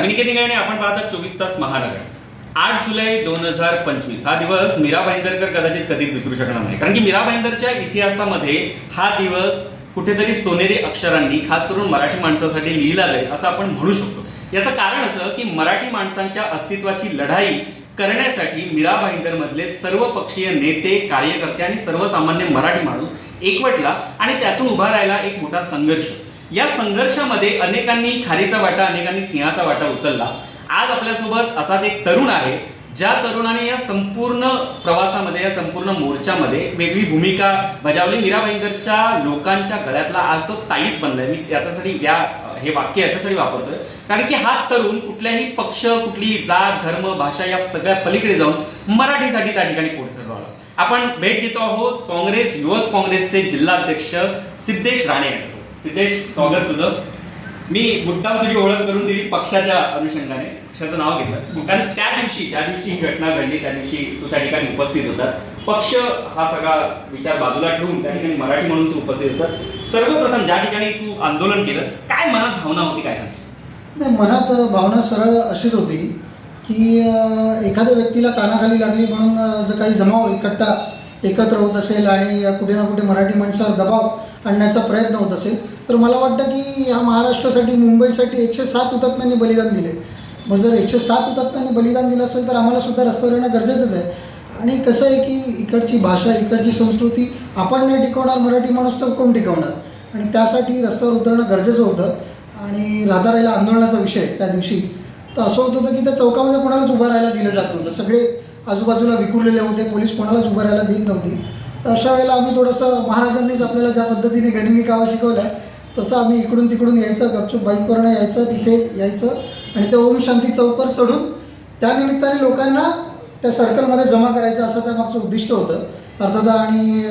मी निकेत आपण पाहतात चोवीस तास महानगर. आठ जुलै दोन हजार पंचवीस. हा दिवस मीरा भाईंदरकर कदाचित कधीच विसरू शकणार नाही. कारण की मीरा भाईंदरच्या इतिहासामध्ये हा दिवस कुठेतरी सोनेरी अक्षरांनी खास करून मराठी माणसासाठी लिहिला जाईल असं आपण म्हणू शकतो. याचं कारण असं की मराठी माणसांच्या अस्तित्वाची लढाई करण्यासाठी मीरा भाईंदरमधले सर्व पक्षीय नेते कार्यकर्ते आणि सर्वसामान्य मराठी माणूस एकवटला आणि त्यातून उभा राहिला एक मोठा संघर्ष. या संघर्षामध्ये अनेकांनी खारीचा वाटा अनेकांनी सिंहाचा वाटा उचलला. आज आपल्यासोबत असाच एक तरुण आहे ज्या तरुणाने या संपूर्ण प्रवासामध्ये या संपूर्ण मोर्चामध्ये वेगळी भूमिका बजावली. मीरा भाईंदरच्या लोकांच्या गळ्यातला आज तो ताईत बनलाय. मी याच्यासाठी या हे वाक्य याच्यासाठी वापरतोय. कारण की हा तरुण कुठल्याही पक्ष कुठली जात धर्म भाषा या सगळ्या पलीकडे जाऊन मराठीसाठी त्या ठिकाणी पोहोचत आपण भेट घेतो आहोत काँग्रेस युवक काँग्रेसचे जिल्हाध्यक्ष सिद्धेश राणे यांच्या सिद्धेश स्वागत तुझं. मी मुद्दाम तुझी ओळख करून दिली पक्षाच्या अनुषंगाने. पक्षाचं नाव घेतलं. कारण त्या दिवशी त्या दिवशी ही घटना घडली. त्या दिवशी तू त्या ठिकाणी उपस्थित होता. पक्ष हा सगळा विचार बाजूला ठेवून त्या ठिकाणी मराठी म्हणून तू उपस्थित होता. सर्वप्रथम ज्या ठिकाणी तू आंदोलन केलं काय मनात भावना होती काय सांग नाही मनात भावना सरळ अशीच होती की एखाद्या व्यक्तीला कानाखाली लागली म्हणून जर काही जमाव इकट्ठा एकत्र होत असेल आणि कुठे ना कुठे मराठी माणसावर दबाव आणण्याचा प्रयत्न होत असेल तर मला वाटतं की ह्या महाराष्ट्रासाठी मुंबईसाठी एकशे सात हुतात्म्यांनी बलिदान दिले मग जर एकशे सात हुतात्म्यांनी बलिदान दिलं असेल तर आम्हाला सुद्धा रस्त्यावर येणं गरजेचंच आहे. आणि कसं आहे की इकडची भाषा इकडची संस्कृती आपण नाही टिकवणार मराठी माणूस तर कोण टिकवणार? आणि त्यासाठी रस्त्यावर उतरणं गरजेचं होतं. आणि राधा राहिला आंदोलनाचा विषय त्या दिवशी. तर असं होत होतं की त्या चौकामध्ये कोणालाच उभं राहायला दिलं जात नव्हतं. सगळे आजूबाजूला विखुरलेले होते पोलीस कोणालाच उभं राहायला देत नव्हती. तर अशा वेळेला आम्ही थोडंसं महाराजांनीच आपल्याला ज्या पद्धतीने गनिमी शिकवलं शिकवल्या तसं आम्ही इकडून तिकडून यायचं गपचूप बाईकवरनं यायचं तिथे यायचं. आणि ते ओम शांती चौकवर चढून त्यानिमित्ताने लोकांना त्या सर्कलमध्ये जमा करायचं असं त्या मागचं उद्दिष्ट होतं. अर्थदा आणि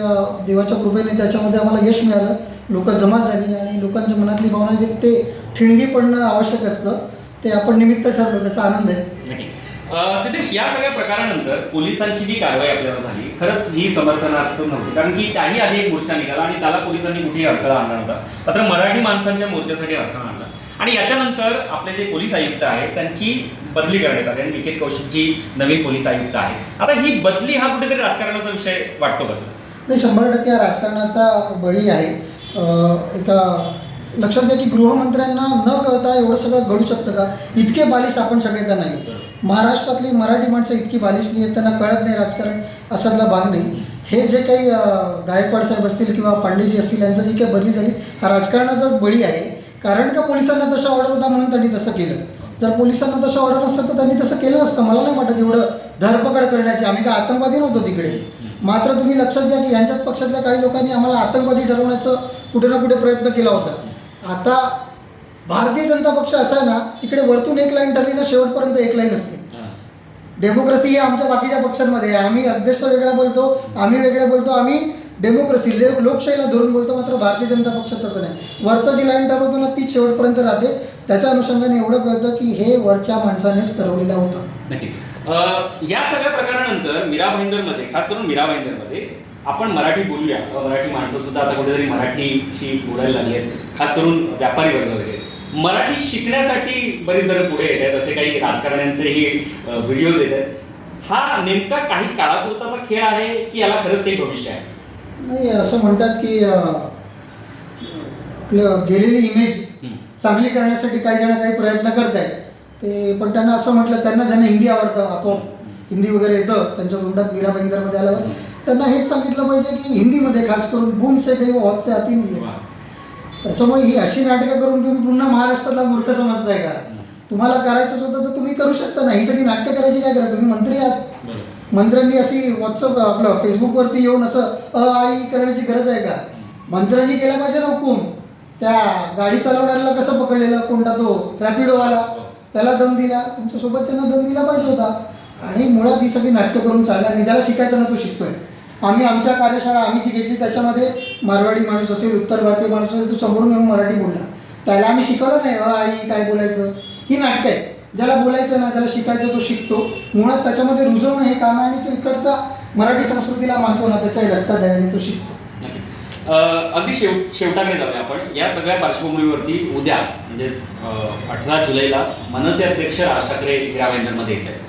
देवाच्या कृपेने त्याच्यामध्ये आम्हाला यश मिळालं. लोक जमा झाली आणि लोकांच्या मनातली भावना आहे ते ठिणगी पडणं आवश्यक असतं. ते आपण निमित्त ठरलो त्याचा आनंद आहे. सिद्धेश या सगळ्या प्रकारानंतर पोलिसांची जी कारवाई आपल्याला झाली खरंच ही समर्थनार्थ नव्हती. कारण की त्याही आधी एक मोर्चा निघाला आणि त्याला पोलिसांनी कुठेही अडथळा आणला नव्हता. मात्र मराठी माणसांच्या मोर्चासाठी अडथळा आणला. आणि याच्यानंतर आपले जे पोलीस आयुक्त आहेत त्यांची बदली करण्यात आली. आणि निकेत कौशिकची नवीन पोलीस आयुक्त आहेत. आता ही बदली हा कुठेतरी राजकारणाचा विषय वाटतो का तुला? नाही शंभर टक्के राजकारणाचा बळी आहे. एका लक्षात घ्या की गृहमंत्र्यांना न कळता एवढं सगळं घडू शकतं का? इतके बालिश आपण सगळे तर नाही. महाराष्ट्रातली मराठी माणसं इतकी बालिश नाही आहेत त्यांना कळत नाही राजकारण असातला भाग नाही. हे जे काही गायकवाड साहेब असतील किंवा पांडेजी असतील यांचं जी काही बदली झाली हा राजकारणाचाच बळी आहे. कारण का पोलिसांना तसा ऑर्डर होता म्हणून त्यांनी तसं केलं. जर पोलिसांना तसं ऑर्डर असतं तर त्यांनी तसं केलं नसतं. मला नाही वाटत एवढं धरपकड करण्याची. आम्ही काय आतंकवादी नव्हतो तिकडे. मात्र तुम्ही लक्षात घ्या की यांच्याच पक्षातल्या काही लोकांनी आम्हाला आतंकवादी ठरवण्याचं कुठे ना कुठे प्रयत्न केला होता. आता भारतीय जनता पक्ष असा आहे ना तिकडे वरतून एक लाईन ठरली ना शेवटपर्यंत एक लाईन असते. डेमोक्रेसी ही आमच्या बाकीच्या पक्षांमध्ये आहे. आम्ही अध्यक्ष वेगळा बोलतो आम्ही वेगळं बोलतो आम्ही डेमोक्रेसी लोकशाहीला धरून बोलतो मात्र भारतीय जनता पक्षात तसं नाही. वरचं जी लाईन ठरवतो ना तीच शेवटपर्यंत राहते. त्याच्या अनुषंगाने एवढं कळतं की हे वरच्या माणसानेच ठरवलेलं होतं. या सगळ्या प्रकारानंतर मीरा भाईंदरमध्ये खास करून मीरा भाईंदरमध्ये आपण मराठी बोलूया. मराठी माणसं सुद्धा आता कुठेतरी मराठीशी बोलायला लागली आहेत. खास करून व्यापारी वर्ग वगैरे. मराठी शिकण्यासाठी बरीच जण पुढे येत आहेत. असे काही राजकारण्यांचेही व्हिडिओज येत आहेत. हा नेमका काही काळापुरताचा खेळ आहे की याला खरंच काही भविष्य आहे? नाही असं म्हणतात की आपलं गेलेली इमेज. चांगली करण्यासाठी काही जण काही प्रयत्न करत आहेत ते पण त्यांना असं म्हटलं त्यांना ज्यांना हिंदी आवडतं आपोआप हिंदी वगैरे येतं त्यांच्या तोंडात मीरा भाईंदरमध्ये आल्यावर. त्यांना हेच सांगितलं पाहिजे की हिंदीमध्ये खास करून बूम से काही बहुत से आती नाही आहे. त्याच्यामुळे ही अशी नाटकं करून तुम्ही पुन्हा महाराष्ट्राला मूर्ख समजताय का? तुम्हाला करायचंच होतं तर तुम्ही करू शकता ना. ही सगळी नाटकं करायची काय करा तुम्ही मंत्री आहात. मंत्र्यांनी अशी व्हॉट्सअप आपलं फेसबुकवरती येऊन असं अ आई करण्याची गरज आहे का? मंत्र्यांनी केला पाहिजे ना हुकूम. त्या गाडी चालवणाऱ्याला कसं पकडलेलं? कोणता तो? रॅपिडोवाला त्याला दम दिला. तुमच्या सोबतच्यांना दम दिला पाहिजे होता. आणि मुळात ही सगळी नाटकं करून चालणार. नाही ज्याला शिकायचं ना तो शिकतोय. आम्ही आमच्या कार्यशाळा आम्ही जी घेतली त्याच्यामध्ये मारवाडी माणूस असेल उत्तर भारतीय माणूस असेल तो समोरून येऊन मराठी बोलला. त्याला आम्ही शिकवलं नाही अ आई काय बोलायचं? ही नाटकं आहे ज्याला बोलायचं ना ज्याला शिकायचं तो शिकतो. मुळात त्याच्यामध्ये रुजवणं हे काम आहे आणि तो इकडचा मराठी संस्कृतीला मानतो ना त्याच्या रक्तात आहे आणि तो शिकतो अगदी शेव शेवटाकडे जाऊया आपण. या सगळ्या पार्श्वभूमीवरती उद्या म्हणजेच अठरा जुलैला मनसे अध्यक्ष राज ठाकरे मीरा येत आहेत.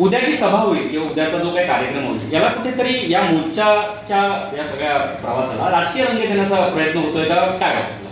उद्याची सभा होईल किंवा उद्याचा जो काही कार्यक्रम होईल याला कुठेतरी या मोर्चाच्या या सगळ्या प्रवासाला राजकीय रंग देण्याचा प्रयत्न होतोय का? काय वाटतं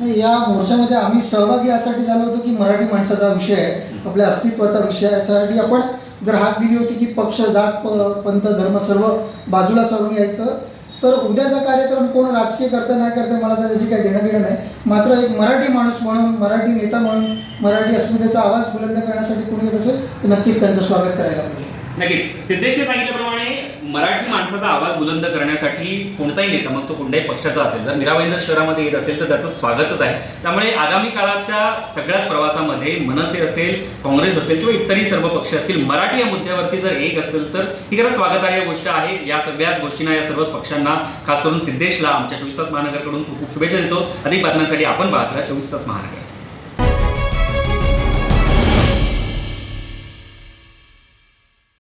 नाही, या मोर्चामध्ये आम्ही सहभागी यासाठी झालो होतो की मराठी माणसाचा विषय आहे आपल्या अस्तित्वाचा विषय याच्यासाठी आपण जर हात दिली होती की पक्ष जात पंत पंथ धर्म सर्व बाजूला सरून यायचं तर उद्याचा कार्यक्रम कोण राजकीय करतं नाही करतं मला त्याची काही देणं घेणं नाही. मात्र एक मराठी माणूस म्हणून मराठी नेता म्हणून मराठी अस्मितेचा आवाज बुलंद करण्यासाठी कोणी येत असेल तर नक्कीच त्यांचं स्वागत करायला पाहिजे. नक्कीच. सिद्धेशने सांगितल्याप्रमाणे मराठी माणसाचा आवाज बुलंद करण्यासाठी कोणताही नेता मग तो कोणत्याही पक्षाचा असेल जर मीराबाईंदर शहरामध्ये येत असेल तर त्याचं स्वागतच आहे. त्यामुळे आगामी काळाच्या सगळ्याच प्रवासामध्ये मनसे असेल काँग्रेस असेल किंवा इतरही सर्व पक्ष असतील मराठी या मुद्द्यावरती जर एक असेल तर ही खरं स्वागतार्ह गोष्ट आहे. या सगळ्याच गोष्टींना या सर्व पक्षांना खास करून सिद्धेशला आमच्या चोवीस तास महानगरकडून खूप खूप शुभेच्छा देतो. अधिक बातम्यांसाठी आपण पाहत राहा चोवीस तास महानगर.